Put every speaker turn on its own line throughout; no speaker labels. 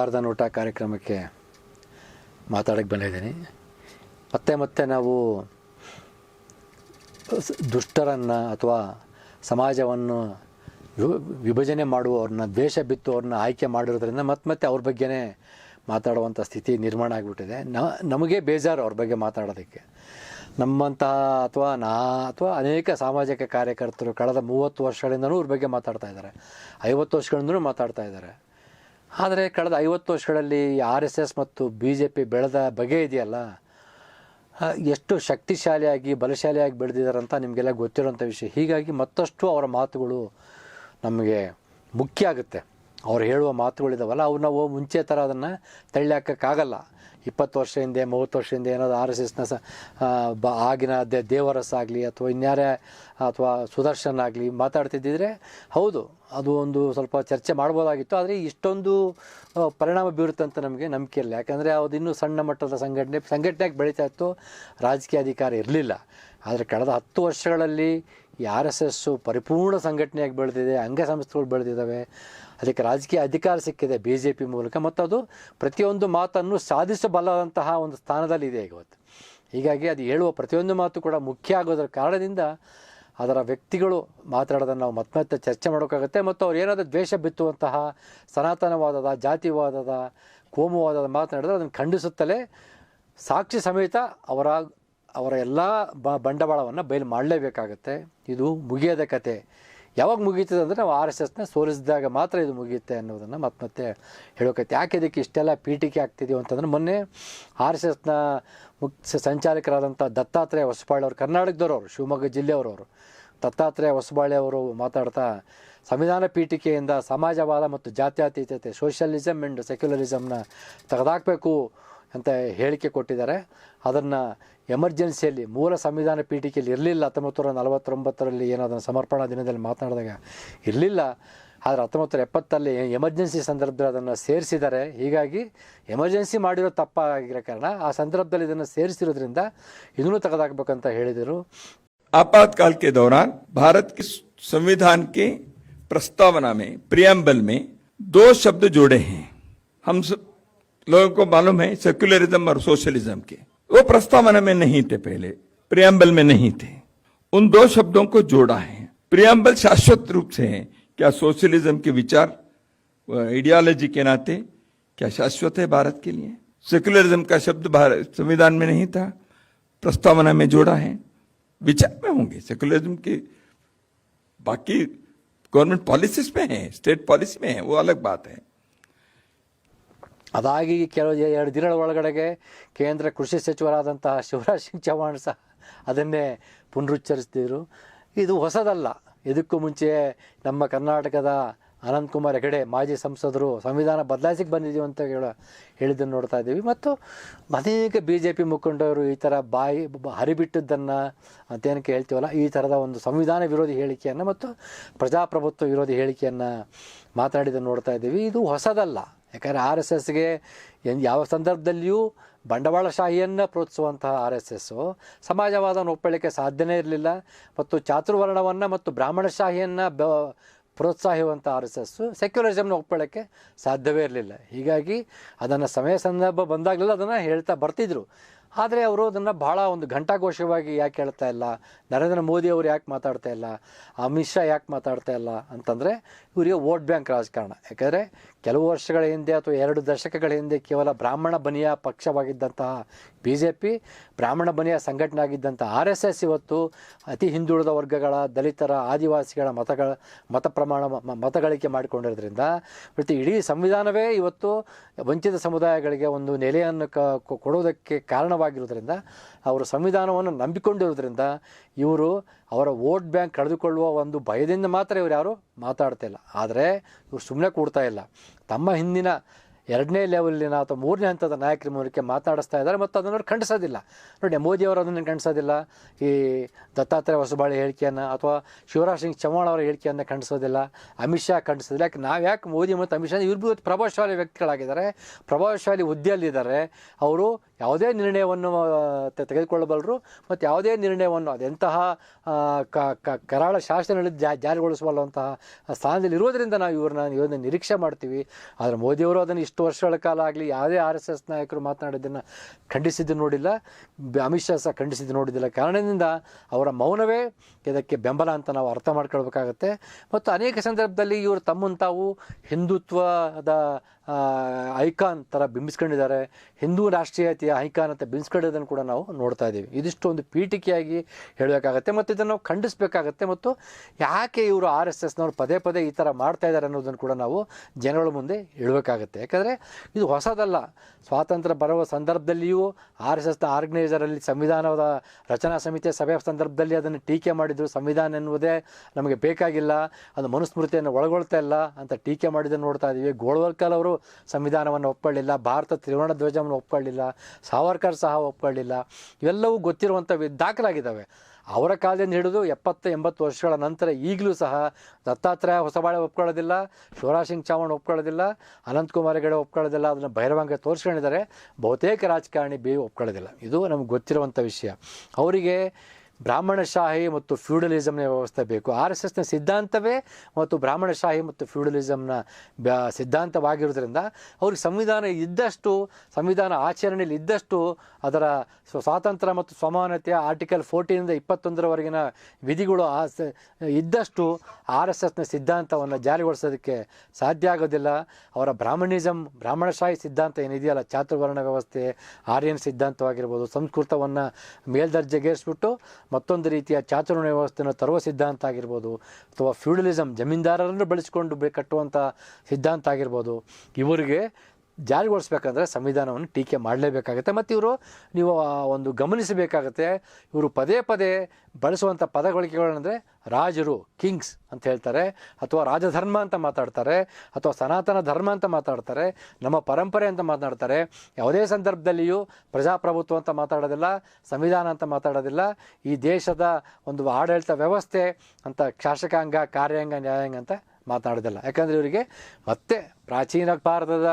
ಸೌಹಾರ್ದ ನೋಟ ಕಾರ್ಯಕ್ರಮಕ್ಕೆ ಮಾತಾಡೋಕ್ಕೆ ಬಂದಿದ್ದೀನಿ. ಮತ್ತೆ ಮತ್ತೆ ನಾವು ದುಷ್ಟರನ್ನು ಅಥವಾ ಸಮಾಜವನ್ನು ವಿಭಜನೆ ಮಾಡುವವ್ರನ್ನ, ದ್ವೇಷ ಬಿತ್ತುವವ್ರನ್ನ ಆಯ್ಕೆ ಮಾಡಿರೋದ್ರಿಂದ ಮತ್ತೆ ಮತ್ತೆ ಅವ್ರ ಬಗ್ಗೆನೇ ಮಾತಾಡುವಂಥ ಸ್ಥಿತಿ ನಿರ್ಮಾಣ ಆಗಿಬಿಟ್ಟಿದೆ. ನಮಗೆ ಬೇಜಾರು ಅವ್ರ ಬಗ್ಗೆ ಮಾತಾಡೋದಕ್ಕೆ. ನಮ್ಮಂತಹ ಅಥವಾ ನಾ, ಅಥವಾ ಅನೇಕ ಸಾಮಾಜಿಕ ಕಾರ್ಯಕರ್ತರು ಕಳೆದ ಮೂವತ್ತು ವರ್ಷಗಳಿಂದನೂ ಅವ್ರ ಬಗ್ಗೆ ಮಾತಾಡ್ತಾ ಇದ್ದಾರೆ. ಐವತ್ತು ವರ್ಷಗಳಿಂದನೂ ಮಾತಾಡ್ತಾ ಇದ್ದಾರೆ. ಆದರೆ ಕಳೆದ ಐವತ್ತು ವರ್ಷಗಳಲ್ಲಿ ಆರ್ ಎಸ್ ಎಸ್ ಮತ್ತು ಬಿ ಜೆ ಪಿ ಬೆಳೆದ ಬಗೆ ಇದೆಯಲ್ಲ? ಎಷ್ಟು ಶಕ್ತಿಶಾಲಿಯಾಗಿ, ಬಲಶಾಲಿಯಾಗಿ ಬೆಳೆದಿದ್ದಾರೆ ಅಂತ ನಿಮಗೆಲ್ಲ ಗೊತ್ತಿರೋಂಥ ವಿಷಯ. ಹೀಗಾಗಿ ಮತ್ತಷ್ಟು ಅವರ ಮಾತುಗಳು ನಮಗೆ ಮುಖ್ಯ ಆಗುತ್ತೆ. ಅವ್ರು ಹೇಳುವ ಮಾತುಗಳಿದಾವಲ್ಲ, ಅವು ನಾವು ಮುಂಚೆ ಥರ ಅದನ್ನು ತಳ್ಳಿ ಹಾಕೋಕ್ಕಾಗಲ್ಲ ಇಪ್ಪತ್ತು ವರ್ಷ ಹಿಂದೆ ಮೂವತ್ತು ವರ್ಷ ಹಿಂದೆ ಏನಾದ್ರು ಆರ್ ಎಸ್ ಎಸ್ನ ಸ ಬ, ಆಗಿನ ದೇ ದೇವರಸ್ ಆಗಲಿ ಅಥವಾ ಇನ್ಯಾರೇ, ಅಥವಾ ಸುದರ್ಶನ್ ಆಗಲಿ ಮಾತಾಡ್ತಿದ್ದಿದ್ರೆ ಹೌದು, ಅದು ಒಂದು ಸ್ವಲ್ಪ ಚರ್ಚೆ ಮಾಡ್ಬೋದಾಗಿತ್ತು. ಆದರೆ ಇಷ್ಟೊಂದು ಪರಿಣಾಮ ಬೀರುತ್ತೆ ಅಂತ ನಮಗೆ ನಂಬಿಕೆ ಇಲ್ಲ. ಯಾಕಂದರೆ ಅದು ಇನ್ನೂ ಸಣ್ಣ ಮಟ್ಟದ ಸಂಘಟನೆ, ಸಂಘಟನೆಯಾಗಿ ಬೆಳೀತಾ ಇತ್ತು. ರಾಜಕೀಯ ಅಧಿಕಾರ ಇರಲಿಲ್ಲ. ಆದರೆ ಕಳೆದ ಹತ್ತು ವರ್ಷಗಳಲ್ಲಿ ಈ ಆರ್ ಎಸ್ ಎಸ್ಸು ಪರಿಪೂರ್ಣ ಸಂಘಟನೆಯಾಗಿ ಬೆಳೆದಿದೆ, ಅಂಗಸಂಸ್ಥೆಗಳು ಬೆಳೆದಿದ್ದಾವೆ. ಅದಕ್ಕೆ ರಾಜಕೀಯ ಅಧಿಕಾರ ಸಿಕ್ಕಿದೆ ಬಿ ಜೆ ಪಿ ಮೂಲಕ. ಮತ್ತು ಅದು ಪ್ರತಿಯೊಂದು ಮಾತನ್ನು ಸಾಧಿಸಬಲ್ಲದಂತಹ ಒಂದು ಸ್ಥಾನದಲ್ಲಿದೆ ಇವತ್ತು. ಹೀಗಾಗಿ ಅದು ಹೇಳುವ ಪ್ರತಿಯೊಂದು ಮಾತು ಕೂಡ ಮುಖ್ಯ ಆಗೋದರ ಕಾರಣದಿಂದ ಅದರ ವ್ಯಕ್ತಿಗಳು ಮಾತಾಡೋದನ್ನು ನಾವು ಮತ್ತೆ ಚರ್ಚೆ ಮಾಡೋಕ್ಕಾಗುತ್ತೆ ಮತ್ತು ಅವ್ರು ಏನಾದರೂ ದ್ವೇಷ ಬಿತ್ತುವಂತಹ ಸನಾತನವಾದದ, ಜಾತಿವಾದದ, ಕೋಮುವಾದದ ಮಾತನಾಡಿದ್ರೆ ಅದನ್ನು ಖಂಡಿಸುತ್ತಲೇ ಸಾಕ್ಷಿ ಸಮೇತ ಅವರ ಅವರ ಎಲ್ಲ ಬ ಬಂಡವಾಳವನ್ನು ಬಯಲು ಮಾಡಲೇಬೇಕಾಗತ್ತೆ. ಇದು ಮುಗಿಯದ ಕತೆ. ಯಾವಾಗ ಮುಗೀತದೆ ಅಂದರೆ ನಾವು ಆರ್ ಎಸ್ ಎಸ್ನ ಸೋಲಿಸಿದಾಗ ಮಾತ್ರ ಇದು ಮುಗಿಯುತ್ತೆ ಅನ್ನೋದನ್ನು ಮತ್ತೆ ಮತ್ತೆ ಹೇಳೋಕತ್ತೆ ಯಾಕೆ ಇದಕ್ಕೆ ಇಷ್ಟೆಲ್ಲ ಪೀಠಿಕೆ ಆಗ್ತಿದೆಯೋ ಅಂತಂದ್ರೆ ಮೊನ್ನೆ ಆರ್ ಎಸ್ ಎಸ್ನ ಮುಖ್ಯ ಸಂಚಾಲಕರಾದಂಥ ದತ್ತಾತ್ರೇಯ ಹೊಸಬಾಳೆ ಅವರು, ಕರ್ನಾಟಕದವ್ರವರು, ಶಿವಮೊಗ್ಗ ಜಿಲ್ಲೆಯವರವರು. ದತ್ತಾತ್ರೇಯ ಹೊಸಬಾಳೆ ಅವರು ಮಾತಾಡ್ತಾ ಸಂವಿಧಾನ ಪೀಠಿಕೆಯಿಂದ ಸಮಾಜವಾದ ಮತ್ತು ಜಾತ್ಯತೀತತೆ ಸೋಷಿಯಲಿಸಮ್ ಆ್ಯಂಡ್ ಸೆಕ್ಯುಲರಿಸಮ್ನ ತೆಗೆದಾಕಬೇಕು ಅಂತ ಹೇಳಿಕೆ ಕೊಟ್ಟಿದ್ದಾರೆ. ಅದನ್ನು ಎಮರ್ಜೆನ್ಸಿಯಲ್ಲಿ ಮೂಲ ಸಂವಿಧಾನ ಪೀಠಿಕೆಯಲ್ಲಿ ಇರಲಿಲ್ಲ ಹತ್ತೊಂಬತ್ತು ನೂರ ನಲವತ್ತೊಂಬತ್ತರಲ್ಲಿ ಏನೋ ಅದನ್ನು ಸಮರ್ಪಣಾ ದಿನದಲ್ಲಿ ಮಾತನಾಡಿದಾಗ ಇರಲಿಲ್ಲ ಆದರೆ ಹತ್ತೊಂಬತ್ತು ನೂರ ಎಪ್ಪತ್ತಲ್ಲಿ ಎಮರ್ಜೆನ್ಸಿ ಸಂದರ್ಭದಲ್ಲಿ ಅದನ್ನು ಸೇರಿಸಿದ್ದಾರೆ ಹೀಗಾಗಿ ಎಮರ್ಜೆನ್ಸಿ ಮಾಡಿರೋ ತಪ್ಪಾಗಿರೋ ಕಾರಣ ಆ ಸಂದರ್ಭದಲ್ಲಿ ಇದನ್ನು ಸೇರಿಸಿರೋದ್ರಿಂದ ಇದನ್ನು ತೆಗೆದಾಕಬೇಕಂತ ಹೇಳಿದರು
आपातकाल के दौरान भारत के संविधान के प्रस्तावना में प्रियम्बल में दो शब्द जोड़े हैं हम सब लोगों को मालूम है सेक्युलरिज्म और सोशलिज्म के वो प्रस्तावना में नहीं थे पहले, प्रियम्बल में नहीं थे। उन दो शब्दों को जोड़ा है। प्रियम्बल शाश्वत रूप से है। क्या सोशलिज्म के विचार आइडियोलॉजी के नाते क्या शाश्वत है भारत के लिए? सेक्युलरिज्म का शब्द भारत, संविधान में नहीं था, प्रस्तावना में जोड़ा है। विचार में होंगे। सेक्युलरिज्म की बाकी गवर्नमेंट पॉलिसीज़ में है स्टेट पॉलिसी में है, वो अलग बात है।
ಅದಾಗಿ ಕೆಲವು ಎರಡು ದಿನಗಳ ಒಳಗಡೆಗೆ ಕೇಂದ್ರ ಕೃಷಿ ಸಚಿವರಾದಂತಹ ಶಿವರಾಜ್ ಸಿಂಗ್ ಚೌಹಾಣ್ ಸಹ ಅದನ್ನೇ ಪುನರುಚ್ಚರಿಸ್ತಿದ್ರು ಇದು ಹೊಸದಲ್ಲ. ಇದಕ್ಕೂ ಮುಂಚೆ ನಮ್ಮ ಕರ್ನಾಟಕದ ಅನಂತಕುಮಾರ್ ಹೆಗಡೆ, ಮಾಜಿ ಸಂಸದರು, ಸಂವಿಧಾನ ಬದಲಾಯಿಸಿಗೆ ಬಂದಿದ್ದೀವಿ ಅಂತ ಹೇಳ ಹೇಳಿದ್ದನ್ನು ನೋಡ್ತಾ ಇದ್ದೀವಿ. ಮತ್ತು ಅನೇಕ ಬಿ ಜೆ ಪಿ ಮುಖಂಡರು ಈ ಥರ ಬಾಯಿ ಹರಿಬಿಟ್ಟಿದ್ದನ್ನು ಅಂತೇನಕ್ಕೆ ಹೇಳ್ತೀವಲ್ಲ? ಈ ಥರದ ಒಂದು ಸಂವಿಧಾನ ವಿರೋಧಿ ಹೇಳಿಕೆಯನ್ನು ಮತ್ತು ಪ್ರಜಾಪ್ರಭುತ್ವ ವಿರೋಧಿ ಹೇಳಿಕೆಯನ್ನು ಮಾತಾಡಿದ್ದನ್ನು ನೋಡ್ತಾ ಇದ್ದೀವಿ. ಇದು ಹೊಸದಲ್ಲ. ಯಾಕಂದರೆ ಆರ್ ಎಸ್ ಎಸ್ಗೆ ಯಾವ ಸಂದರ್ಭದಲ್ಲಿಯೂ ಬಂಡವಾಳಶಾಹಿಯನ್ನು ಪ್ರೋತ್ಸುವಂತಹ ಆರ್ ಎಸ್ ಎಸ್ಸು. ಸಮಾಜವಾದವನ್ನು ಒಪ್ಪಳಿಕೆ ಸಾಧ್ಯನೇ ಇರಲಿಲ್ಲ. ಮತ್ತು ಚಾತುರ್ವರ್ಣವನ್ನು ಮತ್ತು ಬ್ರಾಹ್ಮಣಶಾಹಿಯನ್ನು ಬ ಪ್ರೋತ್ಸಾಹಿಸುವಂಥ ಆರ್ ಎಸ್ ಎಸ್ಸು ಸೆಕ್ಯುಲರಿಸಮ್ನ ಒಪ್ಪಳಕ್ಕೆ ಸಾಧ್ಯವೇ ಇರಲಿಲ್ಲ. ಹೀಗಾಗಿ ಅದನ್ನು ಸಮಯ ಸಂದರ್ಭ ಬಂದಾಗಲೆಲ್ಲ ಅದನ್ನು ಹೇಳ್ತಾ ಬರ್ತಿದ್ರು. ಆದರೆ ಅವರು ಅದನ್ನು ಭಾಳ ಒಂದು ಘಂಟಾಘೋಷವಾಗಿ ಯಾಕೆ ಹೇಳ್ತಾ ಇಲ್ಲ? ನರೇಂದ್ರ ಮೋದಿ ಅವರು ಯಾಕೆ ಮಾತಾಡ್ತಾ ಇಲ್ಲ? ಅಮಿತ್ ಶಾ ಯಾಕೆ ಮಾತಾಡ್ತಾ ಇಲ್ಲ ಅಂತಂದರೆ ಇವರಿಗೆ ವೋಟ್ ಬ್ಯಾಂಕ್ ರಾಜಕಾರಣ. ಯಾಕಂದರೆ ಕೆಲವು ವರ್ಷಗಳ ಹಿಂದೆ ಅಥವಾ ಎರಡು ದಶಕಗಳ ಹಿಂದೆ ಕೇವಲ ಬ್ರಾಹ್ಮಣ ಬನಿಯ ಪಕ್ಷವಾಗಿದ್ದಂತಹ ಬಿ ಜೆ ಪಿ ಬ್ರಾಹ್ಮಣ ಬನಿಯ ಸಂಘಟನೆ ಆಗಿದ್ದಂಥ ಆರ್ ಎಸ್ ಎಸ್ ಇವತ್ತು ಅತಿ ಹಿಂದುಳಿದ ವರ್ಗಗಳ ದಲಿತರ ಆದಿವಾಸಿಗಳ ಮತಗಳ ಮತ ಪ್ರಮಾಣ ಮತಗಳಿಕೆ ಮಾಡಿಕೊಂಡಿರೋದ್ರಿಂದ ಮತ್ತು ಇಡೀ ಸಂವಿಧಾನವೇ ಇವತ್ತು ವಂಚಿತ ಸಮುದಾಯಗಳಿಗೆ ಒಂದು ನೆಲೆಯನ್ನು ಕೊ- ಕೊಡೋದಕ್ಕೆ ಕಾರಣವಾಗಿರೋದ್ರಿಂದ ಅವರು ಸಂವಿಧಾನವನ್ನು ನಂಬಿಕೊಂಡಿರೋದ್ರಿಂದ ಇವರು ಅವರ ವೋಟ್ ಬ್ಯಾಂಕ್ ಕಳೆದುಕೊಳ್ಳುವ ಒಂದು ಭಯದಿಂದ ಮಾತ್ರ ಇವರು ಯಾರು ಮಾತಾಡ್ತಾ ಇಲ್ಲ. ಆದರೆ ಇವರು ಸುಮ್ಮನೆ ಕೂಡ್ತಾ ಇಲ್ಲ. ತಮ್ಮ ಹಿಂದಿನ ಎರಡನೇ ಲೆವೆಲಿನ ಅಥವಾ ಮೂರನೇ ಹಂತದ ನಾಯಕರ ಮೂಲಕ ಮಾತನಾಡಿಸ್ತಾ ಇದ್ದಾರೆ ಮತ್ತು ಅದನ್ನು ಅವ್ರು ಖಂಡಿಸೋದಿಲ್ಲ. ನೋಡಿ ಮೋದಿಯವರು ಅದನ್ನು ಖಂಡಿಸೋದಿಲ್ಲ. ಈ ದತ್ತಾತ್ರೇಯ ಹೊಸಬಾಳೆ ಹೇಳಿಕೆಯನ್ನು ಅಥವಾ ಶಿವರಾಜ್ ಸಿಂಗ್ ಚೌಹಾಣ್ ಅವರ ಹೇಳಿಕೆಯನ್ನು ಖಂಡಿಸೋದಿಲ್ಲ. ಅಮಿತ್ ಶಾ ಖಂಡಿಸೋದಿಲ್ಲ. ಯಾಕೆ ನಾವು ಯಾಕೆ ಮೋದಿ ಮತ್ತು ಅಮಿತ್ ಶಾ ಇವ್ರಿಗೂ ಪ್ರಭಾವಶಾಲಿ ವ್ಯಕ್ತಿಗಳಾಗಿದ್ದಾರೆ. ಪ್ರಭಾವಶಾಲಿ ಹುದ್ದೆಯಲ್ಲಿದ್ದಾರೆ. ಅವರು ಯಾವುದೇ ನಿರ್ಣಯವನ್ನು ತೆಗೆದುಕೊಳ್ಳಬಲ್ಲರು ಮತ್ತು ಯಾವುದೇ ನಿರ್ಣಯವನ್ನು ಅದೆಂತಹ ಕರಾಳ ಶಾಸನಗಳಲ್ಲಿ ಜಾ, ಜಾರಿಗೊಳಿಸಬಲ್ಲಂತಹ ಸ್ಥಾನದಲ್ಲಿ ಇರೋದರಿಂದ ನಾವು ಇವ್ರನ್ನ ಇವರನ್ನ ನಿರೀಕ್ಷೆ ಮಾಡ್ತೀವಿ. ಆದರೆ ಮೋದಿಯವರು ಅದನ್ನು ಇಷ್ಟು ಇಷ್ಟು ವರ್ಷಗಳ ಕಾಲ ಆಗಲಿ ಯಾವುದೇ ಆರ್ ಎಸ್ ಎಸ್ ನಾಯಕರು ಮಾತನಾಡಿದ್ದನ್ನು ಖಂಡಿಸಿದ್ದು ನೋಡಿಲ್ಲ. ಅಮಿತ್ ಶಾ ಸಹ ಖಂಡಿಸಿದ್ದು ನೋಡಿದ್ದಿಲ್ಲ. ಕಾರಣದಿಂದ ಅವರ ಮೌನವೇ ಇದಕ್ಕೆ ಬೆಂಬಲ ಅಂತ ನಾವು ಅರ್ಥ ಮಾಡ್ಕೊಳ್ಬೇಕಾಗತ್ತೆ. ಮತ್ತು ಅನೇಕ ಸಂದರ್ಭದಲ್ಲಿ ಇವರು ತಮ್ಮನ್ನು ತಾವು ಹಿಂದುತ್ವದ ಐಕಾನ್ ಥರ ಬಿಂಬಿಸ್ಕೊಂಡಿದ್ದಾರೆ. ಹಿಂದೂ ರಾಷ್ಟ್ರೀಯತೆಯ ಐಕಾನ್ ಅಂತ ಬಿಂಬಿಸ್ಕೊಂಡಿದ್ದನ್ನು ಕೂಡ ನಾವು ನೋಡ್ತಾ ಇದ್ದೀವಿ ಇದಿಷ್ಟು ಒಂದು ಪೀಠಿಕೆಯಾಗಿ ಹೇಳಬೇಕಾಗತ್ತೆ ಮತ್ತು ಇದನ್ನು ನಾವು ಖಂಡಿಸಬೇಕಾಗತ್ತೆ. ಮತ್ತು ಯಾಕೆ ಇವರು ಆರ್ ಎಸ್ ಎಸ್ನವರು ಪದೇ ಪದೇ ಈ ಥರ ಮಾಡ್ತಾ ಇದ್ದಾರೆ ಅನ್ನೋದನ್ನು ಕೂಡ ನಾವು ಜನಗಳ ಮುಂದೆ ಇಡಬೇಕಾಗತ್ತೆ ಯಾಕಂದರೆ ಇದು ಹೊಸದಲ್ಲ. ಸ್ವಾತಂತ್ರ್ಯ ಬರುವ ಸಂದರ್ಭದಲ್ಲಿಯೂ ಆರ್ ಎಸ್ ಎಸ್ನ ಆರ್ಗನೈಸರಲ್ಲಿ ಸಂವಿಧಾನದ ರಚನಾ ಸಮಿತಿಯ ಸಭೆಯ ಸಂದರ್ಭದಲ್ಲಿ ಅದನ್ನು ಟೀಕೆ ಮಾಡಿದರು. ಸಂವಿಧಾನ ಎನ್ನುವುದೇ ನಮಗೆ ಬೇಕಾಗಿಲ್ಲ. ಅದು ಮನುಸ್ಮೃತಿಯನ್ನು ಒಳಗೊಳ್ತಾ ಇಲ್ಲ ಅಂತ ಟೀಕೆ ಮಾಡಿದ್ದನ್ನು ನೋಡ್ತಾ ಇದ್ದೀವಿ ಗೋಳ್ವಲ್ಕಲ್ ಅವರು ಸಂವಿಧಾನವನ್ನು ಒಪ್ಕೊಳ್ಳಿಲ್ಲ, ಭಾರತ ತ್ರಿವರ್ಣ ಧ್ವಜವನ್ನು ಒಪ್ಕೊಳ್ಳಿಲ್ಲ ಸಾವರ್ಕರ್ ಸಹ ಒಪ್ಕೊಳ್ಳಿಲ್ಲ, ಇವೆಲ್ಲವೂ ಗೊತ್ತಿರುವಂಥ ದಾಖಲಾಗಿದ್ದಾವೆ. ಅವರ ಕಾಲದಿಂದ ಹಿಡಿದು ಎಪ್ಪತ್ತು, ಎಂಬತ್ತು ವರ್ಷಗಳ ನಂತರ ಈಗಲೂ ಸಹ ದತ್ತಾತ್ರೇಯ ಹೊಸಬಾಳೆ ಒಪ್ಕೊಳ್ಳೋದಿಲ್ಲ, ಶಿವರಾಜ್ ಸಿಂಗ್ ಚೌಹಾಣ್ ಒಪ್ಕೊಳ್ಳೋದಿಲ್ಲ ಅನಂತಕುಮಾರ್ ಹೆಗಡೆ ಒಪ್ಕೊಳ್ಳೋದಿಲ್ಲ, ಅದನ್ನು ಬಹಿರಂಗ ತೋರಿಸ್ಕೊಂಡಿದ್ದಾರೆ. ಬಹುತೇಕ ರಾಜಕಾರಣಿ ಬಿ ಒಪ್ಕೊಳ್ಳೋದಿಲ್ಲ. ಇದು ನಮ್ಗೆ ಗೊತ್ತಿರುವಂಥ ವಿಷಯ. ಅವರಿಗೆ ಬ್ರಾಹ್ಮಣಶಾಹಿ ಮತ್ತು ಫ್ಯೂಡಲಿಸಮ್ನ ವ್ಯವಸ್ಥೆ ಬೇಕು. ಆರ್ ಎಸ್ ಎಸ್ನ ಸಿದ್ಧಾಂತವೇ ಮತ್ತು ಬ್ರಾಹ್ಮಣಶಾಹಿ ಮತ್ತು ಫ್ಯೂಡಲಿಸಮ್ನ ಬ್ಯಾ ಸಿದ್ಧಾಂತವಾಗಿರೋದ್ರಿಂದ ಅವ್ರಿಗೆ ಸಂವಿಧಾನ ಇದ್ದಷ್ಟು, ಸಂವಿಧಾನ ಆಚರಣೆಯಲ್ಲಿ ಇದ್ದಷ್ಟು ಅದರ ಸ್ವಾತಂತ್ರ್ಯ ಮತ್ತು ಸಮಾನತೆಯ ಆರ್ಟಿಕಲ್ ಫೋರ್ಟೀನಿಂದ ಇಪ್ಪತ್ತೊಂದರವರೆಗಿನ ವಿಧಿಗಳು ಆ ಇದ್ದಷ್ಟು ಆರ್ ಎಸ್ ಎಸ್ನ ಸಿದ್ಧಾಂತವನ್ನು ಜಾರಿಗೊಳಿಸೋದಕ್ಕೆ ಸಾಧ್ಯ ಆಗೋದಿಲ್ಲ. ಅವರ ಬ್ರಾಹ್ಮಣಿಸಮ್ ಬ್ರಾಹ್ಮಣಶಾಹಿ ಸಿದ್ಧಾಂತ ಏನಿದೆಯಲ್ಲ ಚಾತುರ್ವರ್ಣ ವ್ಯವಸ್ಥೆ, ಆರ್ಯನ್ ಸಿದ್ಧಾಂತವಾಗಿರ್ಬೋದು, ಸಂಸ್ಕೃತವನ್ನು ಮೇಲ್ದರ್ಜೆಗೇರಿಸ್ಬಿಟ್ಟು ಮತ್ತೊಂದು ರೀತಿಯ ಚಾತುರ್ಣ ವ್ಯವಸ್ಥೆಯನ್ನು ತರುವ ಸಿದ್ಧಾಂತ ಆಗಿರ್ಬೋದು, ಅಥವಾ ಫ್ಯೂಡಲಿಸಮ್ ಜಮೀನ್ದಾರರನ್ನು ಬಳಸಿಕೊಂಡು ಬೇ ಕಟ್ಟುವಂಥ ಸಿದ್ಧಾಂತ ಆಗಿರ್ಬೋದು. ಇವರಿಗೆ ಜಾರಿಗೊಳಿಸ್ಬೇಕಂದ್ರೆ ಸಂವಿಧಾನವನ್ನು ಟೀಕೆ ಮಾಡಲೇಬೇಕಾಗುತ್ತೆ. ಮತ್ತು ಇವರು ನೀವು ಒಂದು ಗಮನಿಸಬೇಕಾಗತ್ತೆ, ಇವರು ಪದೇ ಪದೇ ಬಳಸುವಂಥ ಪದಗಳಿಕೆಗಳಂದರೆ ರಾಜರು, ಕಿಂಗ್ಸ್ ಅಂತ ಹೇಳ್ತಾರೆ, ಅಥವಾ ರಾಜಧರ್ಮ ಅಂತ ಮಾತಾಡ್ತಾರೆ, ಅಥವಾ ಸನಾತನ ಧರ್ಮ ಅಂತ ಮಾತಾಡ್ತಾರೆ, ನಮ್ಮ ಪರಂಪರೆ ಅಂತ ಮಾತನಾಡ್ತಾರೆ ಯಾವುದೇ ಸಂದರ್ಭದಲ್ಲಿಯೂ ಪ್ರಜಾಪ್ರಭುತ್ವ ಅಂತ ಮಾತಾಡೋದಿಲ್ಲ, ಸಂವಿಧಾನ ಅಂತ ಮಾತಾಡೋದಿಲ್ಲ. ಈ ದೇಶದ ಒಂದು ಆಡಳಿತ ವ್ಯವಸ್ಥೆ ಅಂತ ಶಾಸಕಾಂಗ, ಕಾರ್ಯಾಂಗ, ನ್ಯಾಯಾಂಗ ಅಂತ ಮಾತನಾಡೋದಿಲ್ಲ ಯಾಕಂದರೆ ಇವರಿಗೆ ಮತ್ತೆ ಪ್ರಾಚೀನ ಭಾರತದ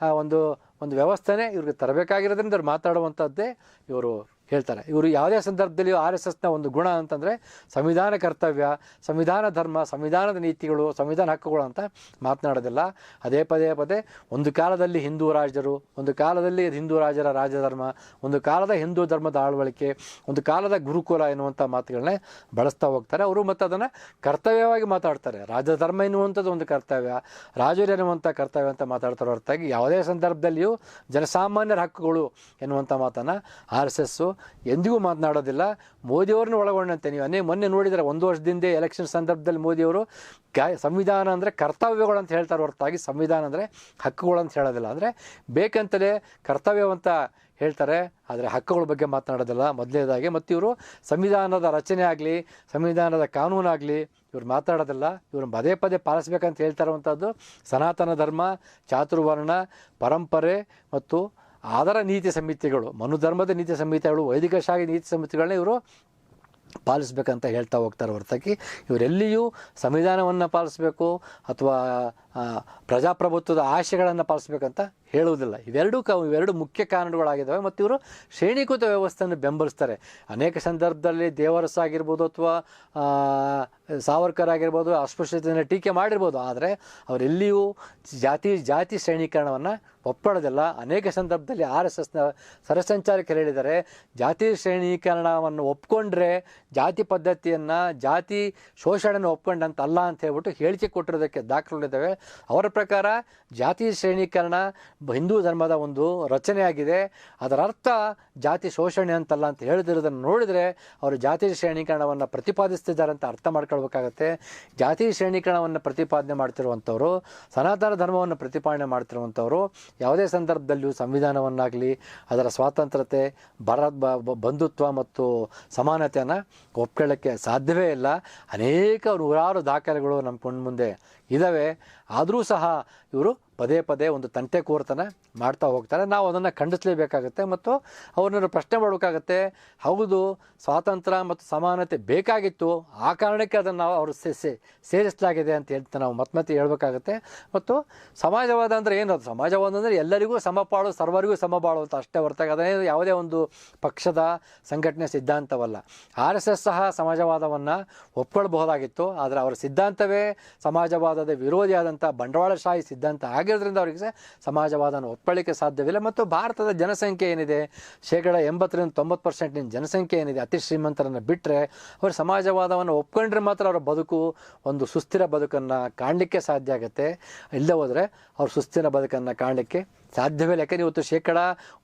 ಒಂದು ಒಂದು ವ್ಯವಸ್ಥೆನೇ ಇವ್ರಿಗೆ ತರಬೇಕಾಗಿರೋದ್ರಿಂದ ಅವ್ರು ಮಾತಾಡುವಂಥದ್ದೇ ಇವರು ಹೇಳ್ತಾರೆ. ಇವರು ಯಾವುದೇ ಸಂದರ್ಭದಲ್ಲಿ ಆರ್ ಎಸ್ ಎಸ್ನ ಒಂದು ಗುಣ ಅಂತಂದರೆ ಸಂವಿಧಾನ ಕರ್ತವ್ಯ, ಸಂವಿಧಾನ ಧರ್ಮ, ಸಂವಿಧಾನದ ನೀತಿಗಳು, ಸಂವಿಧಾನ ಹಕ್ಕುಗಳು ಅಂತ ಮಾತನಾಡೋದಿಲ್ಲ. ಅದೇ ಪದೇ ಪದೇ ಒಂದು ಕಾಲದಲ್ಲಿ ಹಿಂದೂ ರಾಜರು, ಒಂದು ಕಾಲದಲ್ಲಿ ಹಿಂದೂ ರಾಜರ ರಾಜಧರ್ಮ, ಒಂದು ಕಾಲದ ಹಿಂದೂ ಧರ್ಮದ ಆಳ್ವಳಿಕೆ, ಒಂದು ಕಾಲದ ಗುರುಕುಲ ಎನ್ನುವಂಥ ಮಾತುಗಳನ್ನೇ ಬಳಸ್ತಾ ಹೋಗ್ತಾರೆ. ಅವರು ಮತ್ತು ಅದನ್ನು ಕರ್ತವ್ಯವಾಗಿ ಮಾತಾಡ್ತಾರೆ. ರಾಜಧರ್ಮ ಎನ್ನುವಂಥದ್ದು ಒಂದು ಕರ್ತವ್ಯ, ರಾಜರು ಎನ್ನುವಂಥ ಕರ್ತವ್ಯ ಅಂತ ಮಾತಾಡ್ತಾರೆ ಹೊರತಾಗಿ. ಯಾವುದೇ ಸಂದರ್ಭದಲ್ಲಿಯೂ ಜನಸಾಮಾನ್ಯರ ಹಕ್ಕುಗಳು ಎನ್ನುವಂಥ ಮಾತನ್ನು ಆರ್ ಎಸ್ ಎಸ್ಸು ಎಂದಿಗೂ ಮಾತನಾಡೋದಿಲ್ಲ. ಮೋದಿಯವ್ರನ್ನ ಒಳಗೊಂಡಂತೆ ನೀವು ಅನೇ ಮೊನ್ನೆ ನೋಡಿದರೆ ಒಂದು ವರ್ಷದಿಂದ ಎಲೆಕ್ಷನ್ ಸಂದರ್ಭದಲ್ಲಿ ಮೋದಿಯವರು ಸಂವಿಧಾನ ಅಂದರೆ ಕರ್ತವ್ಯಗಳು ಅಂತ ಹೇಳ್ತಾರೆ ಹೊರತಾಗಿ ಸಂವಿಧಾನ ಅಂದರೆ ಹಕ್ಕುಗಳು ಅಂತ ಹೇಳೋದಿಲ್ಲ. ಅಂದರೆ ಬೇಕಂತಲೇ ಕರ್ತವ್ಯವಂತ ಹೇಳ್ತಾರೆ, ಆದರೆ ಹಕ್ಕುಗಳ ಬಗ್ಗೆ ಮಾತನಾಡೋದಿಲ್ಲ. ಮೊದಲನೇದಾಗಿ ಮತ್ತು ಇವರು ಸಂವಿಧಾನದ ರಚನೆ ಆಗಲಿ, ಸಂವಿಧಾನದ ಕಾನೂನಾಗಲಿ ಇವ್ರು ಮಾತಾಡೋದಿಲ್ಲ ಇವರು ಪದೇ ಪದೇ ಪಾಲಿಸ್ಬೇಕಂತ ಹೇಳ್ತಾ ಇರುವಂಥದ್ದು ಸನಾತನ ಧರ್ಮ, ಚಾತುರ್ವರ್ಣ, ಪರಂಪರೆ ಮತ್ತು ಅದರ ನೀತಿ ಸಂಹಿತೆಗಳು, ಮನುಧರ್ಮದ ನೀತಿ ಸಂಹಿತೆಗಳು, ವೈದಿಕ ಶಾಹಿ ನೀತಿ ಸಂಹಿತೆಗಳನ್ನ ಇವರು ಪಾಲಿಸ್ಬೇಕಂತ ಹೇಳ್ತಾ ಹೋಗ್ತಾರೆ ಹೊರತಾಗಿ ಇವರೆಲ್ಲಿಯೂ ಸಂವಿಧಾನವನ್ನು ಪಾಲಿಸಬೇಕು ಅಥವಾ ಪ್ರಜಾಪ್ರಭುತ್ವದ ಆಶೆಗಳನ್ನು ಪಾಲಿಸ್ಬೇಕಂತ ಹೇಳುವುದಿಲ್ಲ. ಇವೆರಡೂ ಕ, ಇವೆರಡು ಮುಖ್ಯ ಕಾರಣಗಳಾಗಿದ್ದಾವೆ ಮತ್ತು ಇವರು ಶ್ರೇಣೀಕೃತ ವ್ಯವಸ್ಥೆಯನ್ನು ಬೆಂಬಲಿಸ್ತಾರೆ. ಅನೇಕ ಸಂದರ್ಭದಲ್ಲಿ ದೇವರಸ ಆಗಿರ್ಬೋದು ಅಥವಾ ಸಾವರ್ಕರ್ ಆಗಿರ್ಬೋದು, ಅಸ್ಪೃಶ್ಯತೆಯನ್ನು ಟೀಕೆ ಮಾಡಿರ್ಬೋದು. ಆದರೆ ಅವರೆಲ್ಲಿಯೂ ಜಾತಿ ಜಾತಿ ಶ್ರೇಣೀಕರಣವನ್ನು ಒಪ್ಪಳೋದಿಲ್ಲ. ಅನೇಕ ಸಂದರ್ಭದಲ್ಲಿ ಆರ್ ಎಸ್ ಎಸ್ನ ಸರಸಂಚಾರಕರು ಹೇಳಿದರೆ ಜಾತಿ ಶ್ರೇಣೀಕರಣವನ್ನು ಒಪ್ಕೊಂಡ್ರೆ ಜಾತಿ ಪದ್ಧತಿಯನ್ನು, ಜಾತಿ ಶೋಷಣೆಯನ್ನು ಒಪ್ಕೊಂಡಂತಲ್ಲ ಅಂತ ಹೇಳ್ಬಿಟ್ಟು ಹೇಳಿಕೆ ಕೊಟ್ಟಿರೋದಕ್ಕೆ ದಾಖಲೆಗಳಿದ್ದಾವೆ ಅವರ ಪ್ರಕಾರ ಜಾತಿ ಶ್ರೇಣೀಕರಣ ಹಿಂದೂ ಧರ್ಮದ ಒಂದು ರಚನೆಯಾಗಿದೆ. ಅದರ ಅರ್ಥ ಜಾತಿ ಶೋಷಣೆ ಅಂತಲ್ಲ ಅಂತ ಹೇಳಿದಿರೋದನ್ನು ನೋಡಿದರೆ ಅವರು ಜಾತಿ ಶ್ರೇಣೀಕರಣವನ್ನು ಪ್ರತಿಪಾದಿಸ್ತಿದ್ದಾರೆ ಅಂತ ಅರ್ಥ ಮಾಡ್ಕೊಳ್ಬೇಕಾಗತ್ತೆ. ಜಾತಿ ಶ್ರೇಣೀಕರಣವನ್ನು ಪ್ರತಿಪಾದನೆ ಮಾಡ್ತಿರುವಂಥವ್ರು, ಸನಾತನ ಧರ್ಮವನ್ನು ಪ್ರತಿಪಾದನೆ ಮಾಡ್ತಿರುವಂಥವ್ರು, ಯಾವುದೇ ಸಂದರ್ಭದಲ್ಲಿಯೂ ಸಂವಿಧಾನವನ್ನಾಗಲಿ, ಅದರ ಸ್ವಾತಂತ್ರ್ಯತೆ, ಭಾರತ ಬಂಧುತ್ವ ಮತ್ತು ಸಮಾನತೆಯನ್ನು ಒಪ್ಕೊಳ್ಳೋಕ್ಕೆ ಸಾಧ್ಯವೇ ಇಲ್ಲ. ಅನೇಕ ನೂರಾರು ದಾಖಲೆಗಳು ನಮ್ಮ ಮುಂದೆ ಇದ್ದಾವೆ ಆದರೂ ಸಹ ಇವರು ಪದೇ ಪದೇ ಒಂದು ತಂಟೆ ಕೋರ್ತನ ಮಾಡ್ತಾ ಹೋಗ್ತಾರೆ. ನಾವು ಅದನ್ನು ಖಂಡಿಸಲೇಬೇಕಾಗತ್ತೆ ಮತ್ತು ಅವ್ರನ್ನ ಪ್ರಶ್ನೆ ಮಾಡಬೇಕಾಗತ್ತೆ. ಹೌದು, ಸ್ವಾತಂತ್ರ್ಯ ಮತ್ತು ಸಮಾನತೆ ಬೇಕಾಗಿತ್ತು. ಆ ಕಾರಣಕ್ಕೆ ಅದನ್ನು ನಾವು ಅವರು ಸೇರಿಸಲಾಗಿದೆ ಅಂತ ಹೇಳ್ತಾ ನಾವು ಮತ್ತೆ ಹೇಳ್ಬೇಕಾಗತ್ತೆ. ಮತ್ತು ಸಮಾಜವಾದ ಅಂದರೆ ಏನು? ಅದು ಸಮಾಜವಾದ ಅಂದರೆ ಎಲ್ಲರಿಗೂ ಸಮಪಾಳು, ಸರ್ವರಿಗೂ ಸಮಬಾಳು ಅಂತ ಅಷ್ಟೇ ಹೊರತಾಗಿ ಅದೇ ಯಾವುದೇ ಒಂದು ಪಕ್ಷದ ಸಂಘಟನೆ ಸಿದ್ಧಾಂತವಲ್ಲ. ಆರ್ ಎಸ್ ಎಸ್ ಸಹ ಸಮಾಜವಾದವನ್ನು ಒಪ್ಕೊಳ್ಬಹುದಾಗಿತ್ತು. ಆದರೆ ಅವರ ಸಿದ್ಧಾಂತವೇ ಸಮಾಜವಾದದ ವಿರೋಧಿಯಾದಂಥ ಬಂಡವಾಳಶಾಹಿ ಸಿದ್ಧಾಂತ ಸಿದ್ಧಾಂತ ಆಗಿರೋದ್ರಿಂದ ಅವರಿಗೆ ಸಮಾಜವಾದ ಸಮಾಜವಾದನ ಒಪ್ಪಳಿಕೆ ಸಾಧ್ಯವಿಲ್ಲ. ಮತ್ತು ಭಾರತದ ಜನಸಂಖ್ಯೆ ಏನಿದೆ? ಶೇಕಡ ಎಂಬತ್ತರಿಂದ ತೊಂಬತ್ತು ಪರ್ಸೆಂಟಿನ ಜನಸಂಖ್ಯೆ ಏನಿದೆ? ಅತಿ ಶ್ರೀಮಂತರನ್ನು ಬಿಟ್ಟರೆ ಅವರು ಸಮಾಜವಾದವನ್ನು ಒಪ್ಕೊಂಡ್ರೆ ಮಾತ್ರ ಅವರ ಬದುಕು ಒಂದು ಸುಸ್ಥಿರ ಬದುಕನ್ನು ಕಾಣಲಿಕ್ಕೆ ಸಾಧ್ಯ ಆಗುತ್ತೆ. ಇಲ್ಲದೆ ಹೋದರೆ ಅವ್ರ ಸುಸ್ಥಿರ ಬದುಕನ್ನು ಕಾಣಲಿಕ್ಕೆ ಸಾಧ್ಯವಿಲ್ಲ ಯಾಕಂದರೆ ಇವತ್ತು ಶೇಕಡ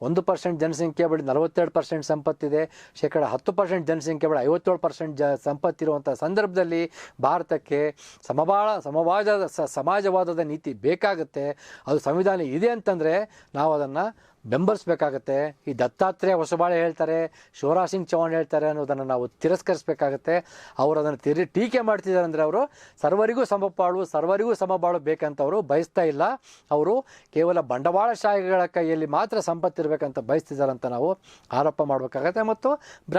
ಒಂದು ಪರ್ಸೆಂಟ್ ಜನಸಂಖ್ಯೆ ಬಳಿ ನಲವತ್ತೆರಡು ಪರ್ಸೆಂಟ್ ಸಂಪತ್ತಿದೆ. ಶೇಕಡ ಹತ್ತು ಪರ್ಸೆಂಟ್ ಜನಸಂಖ್ಯೆ ಬಳಿ ಐವತ್ತೇಳು ಪರ್ಸೆಂಟ್ ಜ ಸಂಪತ್ತಿರುವಂಥ ಸಂದರ್ಭದಲ್ಲಿ ಭಾರತಕ್ಕೆ ಸಮಬಾಳ ಸಮವಾದ ಸಮಾಜವಾದದ ನೀತಿ ಬೇಕಾಗುತ್ತೆ. ಅದು ಸಂವಿಧಾನ ಇದೆ ಅಂತಂದರೆ ನಾವು ಅದನ್ನು ಬೆಂಬಲಿಸಬೇಕಾಗತ್ತೆ. ಈ ದತ್ತಾತ್ರೇಯ ಹೊಸಬಾಳೆ ಹೇಳ್ತಾರೆ, ಶಿವರಾಜ್ ಸಿಂಗ್ ಚೌಹಾಣ್ ಹೇಳ್ತಾರೆ ಅನ್ನೋದನ್ನು ನಾವು ತಿರಸ್ಕರಿಸಬೇಕಾಗತ್ತೆ. ಅವರು ಅದನ್ನು ತಿರಿ, ಟೀಕೆ ಮಾಡ್ತಿದ್ದಾರೆ ಅಂದರೆ ಅವರು ಸರ್ವರಿಗೂ ಸಮಪಾಳು, ಸರ್ವರಿಗೂ ಸಮಬಾಳು ಬೇಕಂತ ಅವರು ಬಯಸ್ತಾ ಇಲ್ಲ. ಅವರು ಕೇವಲ ಬಂಡವಾಳಶಾಹಿಗಳ ಕೈಯಲ್ಲಿ ಮಾತ್ರ ಸಂಪತ್ತಿರಬೇಕಂತ ಬಯಸ್ತಿದ್ದಾರೆ ಅಂತ ನಾವು ಆರೋಪ ಮಾಡಬೇಕಾಗತ್ತೆ. ಮತ್ತು ಬ್ರ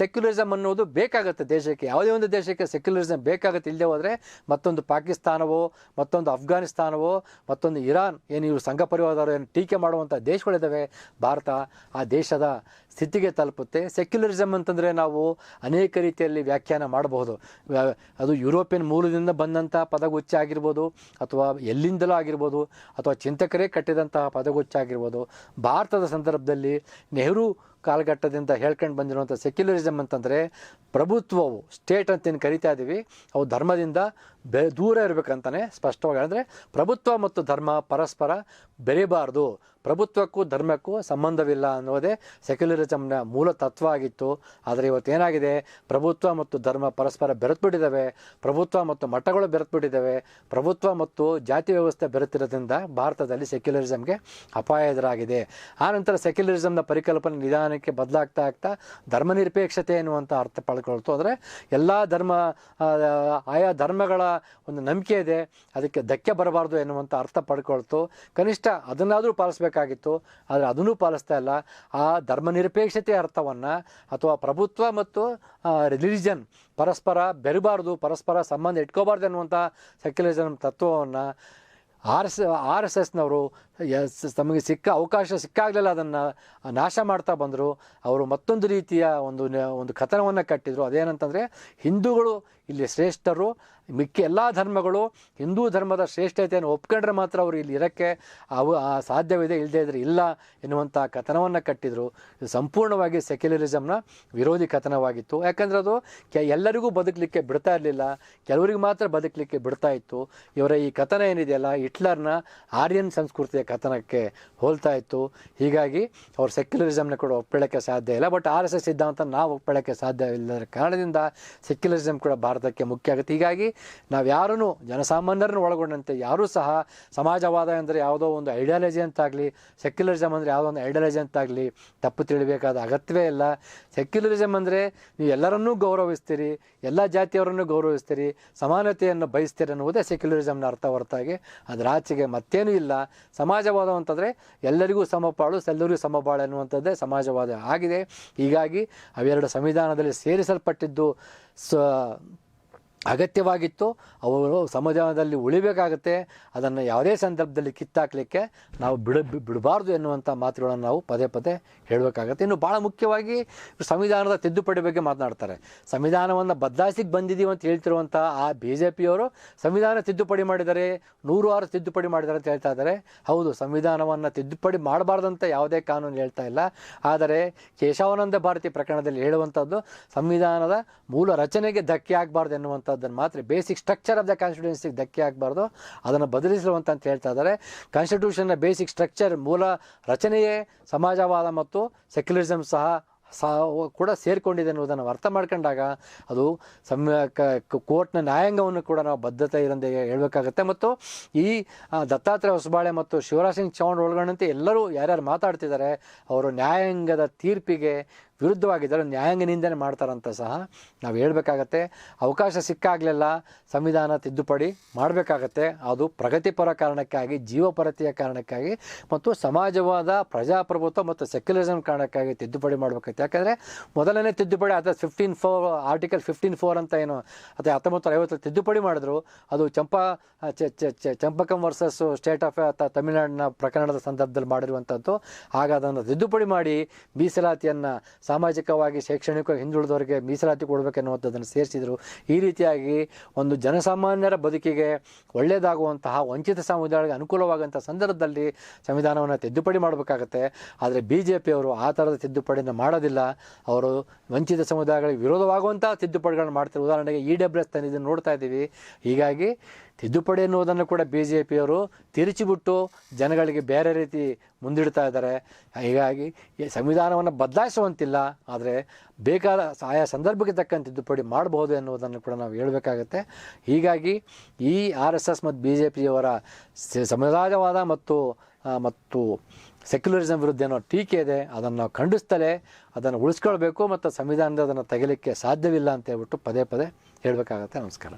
ಸೆಕ್ಯುಲರಿಸಮ್ ಅನ್ನೋದು ಬೇಕಾಗುತ್ತೆ ದೇಶಕ್ಕೆ. ಯಾವುದೇ ಒಂದು ದೇಶಕ್ಕೆ ಸೆಕ್ಯುಲರಿಸಮ್ ಬೇಕಾಗುತ್ತೆ. ಇಲ್ಲದೆ ಹೋದರೆ ಮತ್ತೊಂದು ಪಾಕಿಸ್ತಾನವೋ, ಮತ್ತೊಂದು ಅಫ್ಘಾನಿಸ್ತಾನವೋ, ಮತ್ತೊಂದು ಇರಾನ್, ಏನು ಇವರು ಸಂಘ ಪರಿವಾರದವರು ಏನು ಟೀಕೆ ಮಾಡುವಂಥ ದೇಶಗಳಿದ್ದಾವೆ ಭಾರತ ಆ ದೇಶದ ಸ್ಥಿತಿಗೆ ತಲುಪುತ್ತೆ. ಸೆಕ್ಯುಲರಿಸಮ್ ಅಂತಂದರೆ ನಾವು ಅನೇಕ ರೀತಿಯಲ್ಲಿ ವ್ಯಾಖ್ಯಾನ ಮಾಡಬಹುದು. ಅದು ಯುರೋಪಿಯನ್ ಮೂಲದಿಂದ ಬಂದಂಥ ಪದಗುಚ್ಛ ಆಗಿರ್ಬೋದು, ಅಥವಾ ಎಲ್ಲಿಂದಲೂ ಆಗಿರ್ಬೋದು, ಅಥವಾ ಚಿಂತಕರೇ ಕಟ್ಟಿದಂತಹ ಪದಗುಚ್ಛ ಆಗಿರ್ಬೋದು. ಭಾರತದ ಸಂದರ್ಭದಲ್ಲಿ ನೆಹರು ಕಾಲಘಟ್ಟದಿಂದ ಹೇಳ್ಕೊಂಡು ಬಂದಿರುವಂಥ ಸೆಕ್ಯುಲರಿಸಮ್ ಅಂತಂದರೆ ಪ್ರಭುತ್ವವು, ಸ್ಟೇಟ್ ಅಂತ ಏನು ಕರಿತಾ ಇದ್ದೀವಿ ಅವು ಧರ್ಮದಿಂದ ಬೆ, ದೂರ ಇರಬೇಕಂತಲೇ ಸ್ಪಷ್ಟವಾಗಿ. ಅಂದರೆ ಪ್ರಭುತ್ವ ಮತ್ತು ಧರ್ಮ ಪರಸ್ಪರ ಬೆರೆಯಬಾರ್ದು ಪ್ರಭುತ್ವಕ್ಕೂ ಧರ್ಮಕ್ಕೂ ಸಂಬಂಧವಿಲ್ಲ ಅನ್ನೋದೇ ಸೆಕ್ಯುಲರಿಸಮ್ನ ಮೂಲ ತತ್ವ ಆಗಿತ್ತು. ಆದರೆ ಇವತ್ತೇನಾಗಿದೆ ಪ್ರಭುತ್ವ ಮತ್ತು ಧರ್ಮ ಪರಸ್ಪರ ಬೆರೆತುಬಿಟ್ಟಿದ್ದಾವೆ. ಪ್ರಭುತ್ವ ಮತ್ತು ಮಠಗಳು ಬೆರೆತುಬಿಟ್ಟಿದ್ದಾವೆ. ಪ್ರಭುತ್ವ ಮತ್ತು ಜಾತಿ ವ್ಯವಸ್ಥೆ ಬೆರೆತಿರೋದ್ರಿಂದ ಭಾರತದಲ್ಲಿ ಸೆಕ್ಯುಲರಿಸಮ್ಗೆ ಅಪಾಯ ಎದುರಾಗಿದೆ. ಆನಂತರ ಸೆಕ್ಯುಲರಿಸಮ್ನ ಪರಿಕಲ್ಪನೆ ನಿಧಾನಕ್ಕೆ ಬದಲಾಗ್ತಾ ಆಗ್ತಾ ಧರ್ಮನಿರಪೇಕ್ಷತೆ ಎನ್ನುವಂಥ ಅರ್ಥ ಪಡ್ಕೊಳ್ತು. ಅಂದರೆ ಎಲ್ಲ ಧರ್ಮ ಆಯಾ ಧರ್ಮಗಳ ಒಂದು ನಂಬಿಕೆ ಇದೆ. ಅದಕ್ಕೆ ಧಕ್ಕೆ ಬರಬಾರ್ದು ಎನ್ನುವಂಥ ಅರ್ಥ ಪಡ್ಕೊಳ್ತು. ಕನಿಷ್ಠ ಅದನ್ನಾದರೂ ಪಾಲಿಸಬೇಕಾಗಿತ್ತು, ಆದರೆ ಅದನ್ನೂ ಪಾಲಿಸ್ತಾ ಇಲ್ಲ. ಆ ಧರ್ಮನಿರಪೇಕ್ಷತೆ ಅರ್ಥವನ್ನು ಅಥವಾ ಪ್ರಭುತ್ವ ಮತ್ತು ರಿಲಿಜನ್ ಪರಸ್ಪರ ಬೆರಬಾರ್ದು, ಪರಸ್ಪರ ಸಂಬಂಧ ಇಟ್ಕೋಬಾರ್ದು ಅನ್ನುವಂಥ ಸೆಕ್ಯುಲರಿಸಮ್ ತತ್ವವನ್ನು ಆರ್ ಎಸ್ ಆರ್ ಎಸ್ ಎಸ್ನವರು ಎಸ್ ತಮಗೆ ಸಿಕ್ಕ ಅವಕಾಶ ಸಿಕ್ಕಾಗಲಿಲ್ಲ, ಅದನ್ನು ನಾಶ ಮಾಡ್ತಾ ಬಂದರು. ಅವರು ಮತ್ತೊಂದು ರೀತಿಯ ಒಂದು ಒಂದು ಕಥನವನ್ನು ಕಟ್ಟಿದರು. ಅದೇನಂತಂದರೆ, ಹಿಂದೂಗಳು ಇಲ್ಲಿ ಶ್ರೇಷ್ಠರು, ಮಿಕ್ಕ ಎಲ್ಲ ಧರ್ಮಗಳು, ಹಿಂದೂ ಧರ್ಮದ ಶ್ರೇಷ್ಠತೆಯನ್ನು ಒಪ್ಕೊಂಡ್ರೆ ಮಾತ್ರ ಅವರು ಇಲ್ಲಿ ಇರೋಕ್ಕೆ ಅವು, ಆ ಸಾಧ್ಯವಿದೆ ಇಲ್ಲದೇ ಇದ್ದರೆ ಇಲ್ಲ ಎನ್ನುವಂಥ ಕಥನವನ್ನು ಕಟ್ಟಿದರು. ಸಂಪೂರ್ಣವಾಗಿ ಸೆಕ್ಯುಲರಿಸಮ್ನ ವಿರೋಧಿ ಕಥನವಾಗಿತ್ತು. ಯಾಕಂದರೆ ಅದು ಎಲ್ಲರಿಗೂ ಬದುಕಲಿಕ್ಕೆ ಬಿಡ್ತಾ ಇರಲಿಲ್ಲ. ಕೆಲವರಿಗೆ ಮಾತ್ರ ಬದುಕಲಿಕ್ಕೆ ಬಿಡ್ತಾ ಇತ್ತು. ಇವರ ಈ ಕಥನ ಏನಿದೆಯಲ್ಲ ಹಿಟ್ಲರ್ನ ಆರ್ಯನ್ ಸಂಸ್ಕೃತಿಯ ಕಥನಕ್ಕೆ ಹೋಲ್ತಾ ಇತ್ತು. ಹೀಗಾಗಿ ಅವ್ರು ಸೆಕ್ಯುಲರಿಸಮ್ನ ಕೂಡ ಒಪ್ಪಳಕ್ಕೆ ಸಾಧ್ಯ ಇಲ್ಲ. ಬಟ್ ಆರ್ ಎಸ್ ಎಸ್ ಸಿದ್ಧಾಂತ ನಾವು ಒಪ್ಪಳಕ್ಕೆ ಸಾಧ್ಯ ಇಲ್ಲದ ಕಾರಣದಿಂದ ಸೆಕ್ಯುಲರಿಸಮ್ ಕೂಡ ಭಾರತಕ್ಕೆ ಮುಖ್ಯ ಆಗುತ್ತೆ. ಹೀಗಾಗಿ ನಾವು ಯಾರೂ ಜನಸಾಮಾನ್ಯರನ್ನು ಒಳಗೊಂಡಂತೆ ಯಾರೂ ಸಹ ಸಮಾಜವಾದ ಅಂದರೆ ಯಾವುದೋ ಒಂದು ಐಡಿಯಾಲಜಿ ಅಂತಾಗಲಿ, ಸೆಕ್ಯುಲರಿಸಮ್ ಅಂದರೆ ಯಾವುದೋ ಒಂದು ಐಡಿಯಾಲಜಿ ಅಂತಾಗಲಿ ತಪ್ಪು ತಿಳಿಬೇಕಾದ ಅಗತ್ಯವೇ ಇಲ್ಲ. ಸೆಕ್ಯುಲರಿಸಮ್ ಅಂದರೆ ನೀವು ಎಲ್ಲರನ್ನೂ ಗೌರವಿಸ್ತೀರಿ, ಎಲ್ಲ ಜಾತಿಯವರನ್ನು ಗೌರವಿಸ್ತೀರಿ, ಸಮಾನತೆಯನ್ನು ಬಯಸ್ತೀರಿ ಅನ್ನುವುದೇ ಸೆಕ್ಯುಲರಿಸಮ್ನ ಅರ್ಥ ಹೊರತಾಗಿ. ಅದರ ಆಚೆಗೆ ಮತ್ತೇನೂ ಇಲ್ಲ. ಸಮಾಜವಾದ ಅಂತಂದರೆ ಎಲ್ಲರಿಗೂ ಸಮಪಾಳು ಎಲ್ಲರಿಗೂ ಸಮಬಾಳು ಎನ್ನುವಂಥದ್ದೇ ಸಮಾಜವಾದ ಆಗಿದೆ. ಹೀಗಾಗಿ ಅವೆರಡು ಸಂವಿಧಾನದಲ್ಲಿ ಸೇರಿಸಲ್ಪಟ್ಟಿದ್ದು ಸ ಅಗತ್ಯವಾಗಿತ್ತು, ಅವರು ಸಮಾಜದಲ್ಲಿ ಉಳಿಬೇಕಾಗತ್ತೆ, ಅದನ್ನು ಯಾವುದೇ ಸಂದರ್ಭದಲ್ಲಿ ಕಿತ್ತಾಕಲಿಕ್ಕೆ ನಾವು ಬಿಡ ಬಿಡಬಾರ್ದು ಎನ್ನುವಂಥ ಮಾತುಗಳನ್ನು ನಾವು ಪದೇ ಪದೇ ಹೇಳಬೇಕಾಗತ್ತೆ. ಇನ್ನು ಭಾಳ ಮುಖ್ಯವಾಗಿ ಸಂವಿಧಾನದ ತಿದ್ದುಪಡಿ ಬಗ್ಗೆ ಮಾತನಾಡ್ತಾರೆ. ಸಂವಿಧಾನವನ್ನು ಬದಲಾಯಿಸಿಗೆ ಬಂದಿದ್ದೀವಿ ಅಂತ ಹೇಳ್ತಿರುವಂಥ ಆ ಬಿ ಜೆ ಪಿಯವರು ಸಂವಿಧಾನ ತಿದ್ದುಪಡಿ ಮಾಡಿದ್ದಾರೆ ನೂರು ಆರು ತಿದ್ದುಪಡಿ ಮಾಡಿದ್ದಾರೆ ಅಂತ ಹೇಳ್ತಾ ಇದ್ದಾರೆ. ಹೌದು, ಸಂವಿಧಾನವನ್ನು ತಿದ್ದುಪಡಿ ಮಾಡಬಾರ್ದಂತ ಯಾವುದೇ ಕಾನೂನು ಹೇಳ್ತಾ ಇಲ್ಲ. ಆದರೆ ಕೇಶವಾನಂದ ಭಾರತಿ ಪ್ರಕರಣದಲ್ಲಿ ಹೇಳುವಂಥದ್ದು, ಸಂವಿಧಾನದ ಮೂಲ ರಚನೆಗೆ ಧಕ್ಕೆ ಆಗಬಾರ್ದು ಎನ್ನುವಂಥದ್ದನ್ನು ಮಾತ್ರ ಬೇಸಿಕ್ ಸ್ಟ್ರಕ್ಚರ್ ಆಫ್ ದ ಕಾನ್ಸ್ಟಿಟ್ಯೂನ್ಸಿಗೆ ಧಕ್ಕೆ ಆಗಬಾರ್ದು. ಅದನ್ನು ಬದಲಿಸುವಂತ ಅಂತ ಹೇಳ್ತಾ ಇದ್ದಾರೆ ಕಾನ್ಸ್ಟಿಟ್ಯೂಷನ್ನ ಬೇಸಿಕ್ ಸ್ಟ್ರಕ್ಚರ್ ಮೂಲ ರಚನೆಯೇ ಸಮಾಜವಾದ ಮತ್ತು ಸೆಕ್ಯುಲರಿಸಮ್ ಸಹ ಕೂಡ ಸೇರಿಕೊಂಡಿದೆ ಅನ್ನೋದನ್ನು ಅರ್ಥ ಮಾಡ್ಕೊಂಡಾಗ ಅದು ಕ- ಕೋರ್ಟ್ನ ನ್ಯಾಯಾಂಗವನ್ನು ಕೂಡ ನಾವು ಬದ್ಧತೆ ಇರಂದೆ ಹೇಳಬೇಕಾಗತ್ತೆ. ಮತ್ತು ಈ ದತ್ತಾತ್ರೇಯ ಹೊಸಬಾಳೆ ಮತ್ತು ಶಿವರಾಜ್ ಸಿಂಗ್ ಚೌಹಾಣ್ ಒಳಗೊಂಡಂತೆ ಎಲ್ಲರೂ ಯಾರ್ಯಾರು ಮಾತಾಡ್ತಿದ್ದಾರೆ ಅವರು ನ್ಯಾಯಾಂಗದ ತೀರ್ಪಿಗೆ ವಿರುದ್ಧವಾಗಿದ್ದಾರೆ ನ್ಯಾಯಾಂಗ ನಿಂದನೆ ಮಾಡ್ತಾರಂತ ಸಹ ನಾವು ಹೇಳಬೇಕಾಗತ್ತೆ. ಅವಕಾಶ ಸಿಕ್ಕಾಗಲೆಲ್ಲ, ಸಂವಿಧಾನ ತಿದ್ದುಪಡಿ ಮಾಡಬೇಕಾಗತ್ತೆ. ಅದು ಪ್ರಗತಿಪರ ಕಾರಣಕ್ಕಾಗಿ, ಜೀವಪರತೆಯ ಕಾರಣಕ್ಕಾಗಿ ಮತ್ತು ಸಮಾಜವಾದ ಪ್ರಜಾಪ್ರಭುತ್ವ ಮತ್ತು ಸೆಕ್ಯುಲರಿಸಮ್ ಕಾರಣಕ್ಕಾಗಿ ತಿದ್ದುಪಡಿ ಮಾಡಬೇಕಾಗುತ್ತೆ. ಯಾಕಂದರೆ ಮೊದಲನೇ ತಿದ್ದುಪಡಿ ಅಥವಾ fifteen four article fifteen four ಅಂತ ಏನು ಅಥವಾ ಹತ್ತೊಂಬತ್ತು ನೂರ ಐವತ್ತು ತಿದ್ದುಪಡಿ ಮಾಡಿದ್ರು. ಅದು Champa Champakam versus state of ತಮಿಳುನಾಡಿನ ಪ್ರಕರಣದ ಸಂದರ್ಭದಲ್ಲಿ ಮಾಡಿರುವಂಥದ್ದು ಆಗ ಅದನ್ನು ತಿದ್ದುಪಡಿ ಮಾಡಿ ಮೀಸಲಾತಿಯನ್ನು ಸಾಮಾಜಿಕವಾಗಿ ಶೈಕ್ಷಣಿಕವಾಗಿ ಹಿಂದುಳಿದವರಿಗೆ ಮೀಸಲಾತಿ ಕೊಡಬೇಕೆನ್ನುವಂಥದ್ದನ್ನು ಸೇರಿಸಿದರು. ಈ ರೀತಿಯಾಗಿ ಒಂದು ಜನಸಾಮಾನ್ಯರ ಬದುಕಿಗೆ ಒಳ್ಳೆಯದಾಗುವಂತಹ ವಂಚಿತ ಸಮುದಾಯಗಳಿಗೆ ಅನುಕೂಲವಾಗುವಂಥ ಸಂದರ್ಭದಲ್ಲಿ ಸಂವಿಧಾನವನ್ನು ತಿದ್ದುಪಡಿ ಮಾಡಬೇಕಾಗತ್ತೆ. ಆದರೆ ಬಿ ಜೆ ಪಿಯವರು ಆ ಥರದ ತಿದ್ದುಪಡಿಯನ್ನು ಮಾಡೋದಿಲ್ಲ. ಅವರು ವಂಚಿತ ಸಮುದಾಯಗಳಿಗೆ ವಿರೋಧವಾಗುವಂಥ ತಿದ್ದುಪಡಿಗಳನ್ನು ಮಾಡ್ತಾರೆ ಉದಾಹರಣೆಗೆ ಇ ಡಬ್ಲ್ಯೂ ಎಸ್ ನೋಡ್ತಾ ಇದ್ದೀವಿ. ಹೀಗಾಗಿ ತಿದ್ದುಪಡಿ ಎನ್ನುವುದನ್ನು ಕೂಡ ಬಿ ಜೆ ಪಿಯವರು ತಿರುಚಿಬಿಟ್ಟು ಜನಗಳಿಗೆ ಬೇರೆ ರೀತಿ ಮುಂದಿಡ್ತಾ ಇದ್ದಾರೆ. ಹೀಗಾಗಿ ಸಂವಿಧಾನವನ್ನು ಬದಲಾಯಿಸುವಂತಿಲ್ಲ. ಆದರೆ ಬೇಕಾದ ಆಯಾ ಸಂದರ್ಭಕ್ಕೆ ತಕ್ಕಂತೆ ತಿದ್ದುಪಡಿ ಮಾಡಬಹುದು ಎನ್ನುವುದನ್ನು ಕೂಡ ನಾವು ಹೇಳಬೇಕಾಗತ್ತೆ. ಹೀಗಾಗಿ ಈ ಆರ್ ಎಸ್ ಎಸ್ ಮತ್ತು ಬಿ ಜೆ ಪಿಯವರ ಸಮುದಾಯವಾದ ಮತ್ತು ಮತ್ತು ಸೆಕ್ಯುಲರಿಸಮ್ ವಿರುದ್ಧ ಏನೋ ಟೀಕೆ ಇದೆ. ಅದನ್ನು ನಾವು ಖಂಡಿಸ್ತಲೇ ಅದನ್ನು ಉಳಿಸ್ಕೊಳ್ಬೇಕು ಮತ್ತು ಸಂವಿಧಾನದ ಅದನ್ನು ತೆಗಿಲಿಕ್ಕೆ ಸಾಧ್ಯವಿಲ್ಲ ಅಂತ ಹೇಳ್ಬಿಟ್ಟು ಪದೇ ಪದೇ ಹೇಳಬೇಕಾಗತ್ತೆ. ನಮಸ್ಕಾರ.